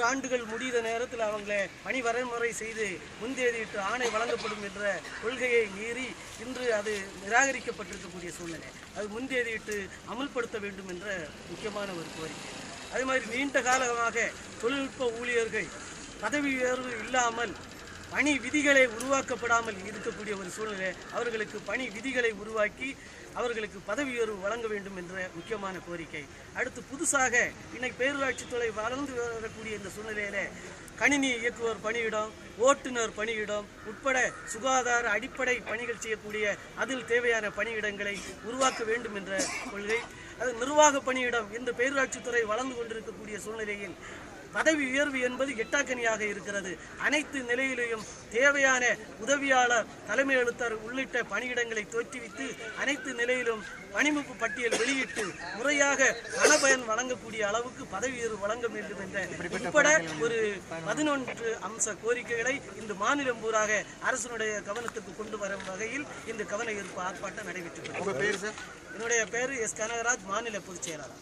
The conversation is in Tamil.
மூன்று ஆண்டுகள் முடிகிற நேரத்தில் அவங்களை பணி வரைமுறை செய்து முன்தேதியிட்டு ஆணை வழங்கப்படும் என்ற கொள்கையை மீறி இன்று அது நிராகரிக்கப்பட்டிருக்கக்கூடிய சூழ்நிலை. அது முன்தேதியிட்டு அமல்படுத்த வேண்டும் என்ற முக்கியமான ஒரு கோரிக்கை. அதே மாதிரி நீண்ட காலமாக தொழில்நுட்ப ஊழியர்கள் பதவி உயர்வு இல்லாமல் பணி விதிகளை உருவாக்கப்படாமல் இருக்கக்கூடிய ஒரு சூழ்நிலை அவர்களுக்கு பணி விதிகளை உருவாக்கி அவர்களுக்கு பதவி உயர்வு வழங்க வேண்டும் என்ற முக்கியமான கோரிக்கை. அடுத்து புதுசாக இன்னைக்கு பேரூராட்சித்துறை வளர்ந்து வரக்கூடிய இந்த சூழ்நிலையில கணினி இயக்குவர் பணியிடம் ஓட்டுநர் பணியிடம் உட்பட சுகாதார அடிப்படை பணிகள் செய்யக்கூடிய அதில் தேவையான பணியிடங்களை உருவாக்க வேண்டும் என்ற கொள்கை. அது நிர்வாக பணியிடம் இந்த பேரூராட்சித்துறை வளர்ந்து கொண்டிருக்கக்கூடிய சூழ்நிலையில் பதவி உயர்வு என்பது எட்டாக்கனியாக இருக்கிறது. அனைத்து நிலையிலேயும் தேவையான உதவியாளர் தலைமை எழுத்தர் உள்ளிட்ட பணியிடங்களை தோற்றுவித்து அனைத்து நிலையிலும் பணிமுப்பு பட்டியல் வெளியிட்டு முறையாக பணபயன் வழங்கக்கூடிய அளவுக்கு பதவி உயர்வு வழங்க வேண்டும் என்ற உட்பட ஒரு பதினொன்று அம்ச கோரிக்கைகளை இந்த மாநிலம் பூராக அரசனுடைய கவனத்துக்கு கொண்டு வரும் வகையில் இந்த கவன ஈர்ப்பு ஆர்ப்பாட்டம் நடைபெற்று உங்க பேர் சார் என்னுடைய பேரு எஸ் கனகராஜ் மாநில பொதுச் செயலாளர்.